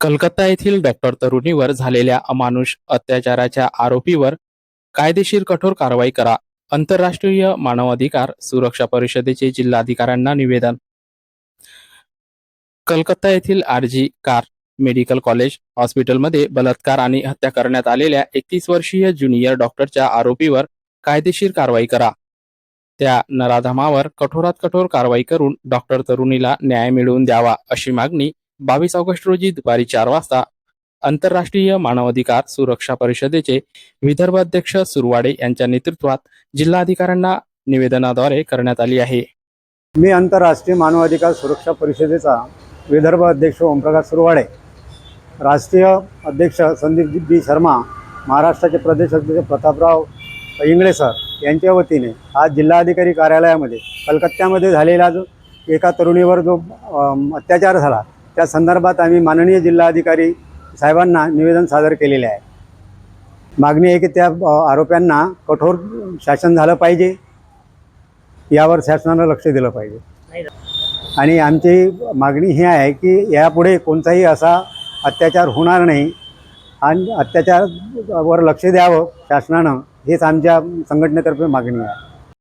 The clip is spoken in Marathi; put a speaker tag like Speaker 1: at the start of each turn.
Speaker 1: कलकत्ता येथील डॉक्टर तरुणीवर झालेल्या अमानुष अत्याचाराच्या आरोपीवर कायदेशीर कठोर कारवाई करा. आंतरराष्ट्रीय मानवाधिकार सुरक्षा परिषदेचे जिल्हाधिकाऱ्यांना निवेदन. कलकत्ता येथील आरजी कार मेडिकल कॉलेज हॉस्पिटलमध्ये बलात्कार आणि हत्या करण्यात आलेल्या एकतीस वर्षीय ज्युनियर डॉक्टरच्या आरोपीवर कायदेशीर कारवाई करा. त्या नराधमावर कठोरात कठोर कारवाई करून डॉक्टर तरुणीला न्याय मिळवून द्यावा अशी मागणी बावीस ऑगस्ट रोजी दुपारी चार वाजता आंतरराष्ट्रीय मानवाधिकार सुरक्षा परिषदेचे विदर्भ अध्यक्ष सुरवाडे यांच्या नेतृत्वात जिल्हाधिकाऱ्यांना निवेदनाद्वारे करण्यात आली आहे.
Speaker 2: मी आंतरराष्ट्रीय मानवाधिकार सुरक्षा परिषदेचा विदर्भ अध्यक्ष ओमप्रकाश सुरवाडे राष्ट्रीय अध्यक्ष संदीप बी शर्मा महाराष्ट्राचे प्रदेश अध्यक्ष प्रतापराव इंगळे सर यांच्या वतीने आज जिल्हाधिकारी कार्यालयामध्ये कलकत्त्यामध्ये झालेला जो एका तरुणीवर जो अत्याचार झाला त्या संदर्भात आम्ही माननीय जिल्हाधिकारी साहेबांना निवेदन सादर केलेले आहे. मागणी आहे की त्या आरोप्यांना कठोर शासन झालं पाहिजे. यावर शासनानं लक्ष दिलं पाहिजे. आणि आमची मागणी ही आहे की यापुढे कोणताही असा अत्याचार होणार नाही. आणि अत्याचारवर लक्ष द्यावं शासनानं. हेच आमच्या संघटनेतर्फे मागणी आहे.